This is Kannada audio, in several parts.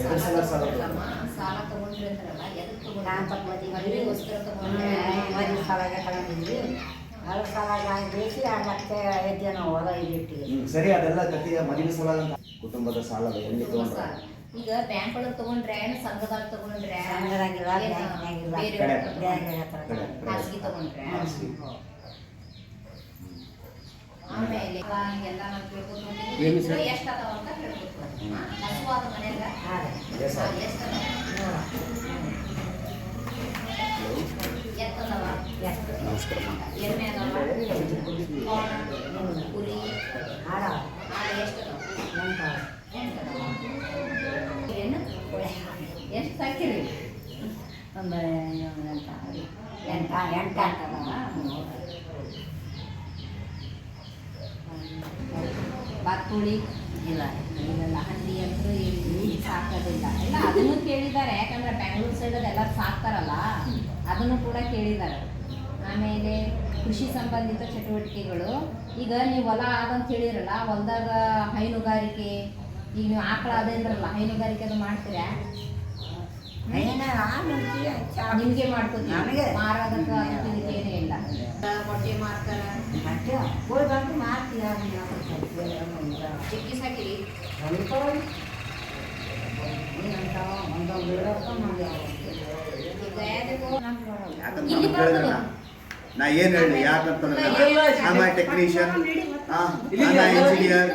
ಎರಡು ಸಲ ಸಾಲ ನಾನು ಮದುವೆಗೋಸ್ಕರ ತಗೊಂಡೆ ಮದುವೆ ಸಾಲಾಗ ತಗೊಂಡಿದ್ವಿ. ಅದ್ರ ಸಾಲಾಗ ಬೇಸಿ ಎರಡು ಲಕ್ಷ ಐದು ನಾವು ಹೊಲ ಇಟ್ಟಿವಿ ಸರಿ ಅದೆಲ್ಲ ಮದುವೆ ಸಲ ಕುಟುಂಬದ ಸಾಲ ಎಲ್ಲಿ ತಗೊಂಡ್ರ. ಈಗ ಬ್ಯಾಂಕ್ ಒಳಗ್ ತಗೊಂಡ್ರೆ? ಏನು ಸಂಘದಾಗ ತಗೊಂಡ್ರೆ? ಸಂಘದಾಗಿಲ್ಲ, ಖಾಸಗಿ ತಗೊಂಡ್ರೆ? ಆಮೇಲೆ ಎಲ್ಲ? ಎಷ್ಟು ಅದಾವ ಅಂತ ಕೇಳ್ಕೊತ ಹೋಗ್ತೀವಿ. ಹಸುವಾದ ಮನ್ಯಾಗ ಹಾಂ Yes, sir. ಎಷ್ಟು ಅದಾವ ಎತ್ತದವ ಎಷ್ಟು ಎಮ್ಮೆ ಅದಾವ ಕೋಣ, ಕುರಿ ಆಡ ಆಡು ಎಷ್ಟು ಅದಾವ ಎಂಟು ಎಂಟು ಅದಾವ ಏನು ಎಷ್ಟು ಸಾಕಿರಿ ಒಂದು ಎಂಟ ಎಂಟ ಎಂಟ ಬಾತುಳಿ ಇಲ್ಲ ಇವೆಲ್ಲ ಹಂದಿ ಅಂತೂ ಇಲ್ಲಿ ಸಾಕೋದಿಲ್ಲ. ಇಲ್ಲ ಅದನ್ನು ಕೇಳಿದ್ದಾರೆ. ಯಾಕಂದ್ರೆ ಬೆಂಗಳೂರು ಸೈಡಲ್ಲಿ ಎಲ್ಲ ಸಾಕ್ತಾರಲ್ಲ ಅದನ್ನು ಕೂಡ ಕೇಳಿದ್ದಾರೆ. ಆಮೇಲೆ ಕೃಷಿ ಸಂಬಂಧಿತ ಚಟುವಟಿಕೆಗಳು. ಈಗ ನೀವು ಹೊಲ ಆದಂತ ಹೇಳಿರಲ್ಲ ಹೊಲದಾಗ ಹೈನುಗಾರಿಕೆ ಈಗ ನೀವು ಆಕಳ ಅದೇ ಅಂದ್ರಲ್ಲ ಹೈನುಗಾರಿಕೆ ಅದು ಮಾಡ್ತೀರಾ? ನಿಮ್ಗೆ ಮಾಡ್ಕೋತೀವಿ ನಮಗೆ? ಮಾರೋದಕ್ಕೆ ಅದಕ್ಕೆ ಏನೂ ಇಲ್ಲ. ಮೊಟ್ಟೆ ಮಾರ್ತಾರೆ. ಮತ್ತೆ ಹೋಗಿ ಬಂದು ಬರೋದು. ನಾ- ಏನ್ ಹೇಳಿ ಯಾಕಂತಂದ್ರೆ ಆಮ ಟೆಕ್ನಿಷಿಯನ್ ಇಲ್ಲಿ ಇಂಜಿನಿಯರ್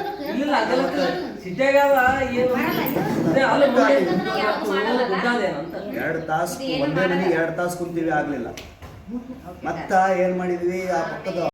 ಎರಡು ತಾಸು ಒಂದೇ ಮನೆ. ಎರಡು ತಾಸು ಕುಂತೀವಿ ಆಗ್ಲಿಲ್ಲ. ಮತ್ತ ಏನ್ ಮಾಡಿದ್ವಿ ಆ ಪಕ್ಕದ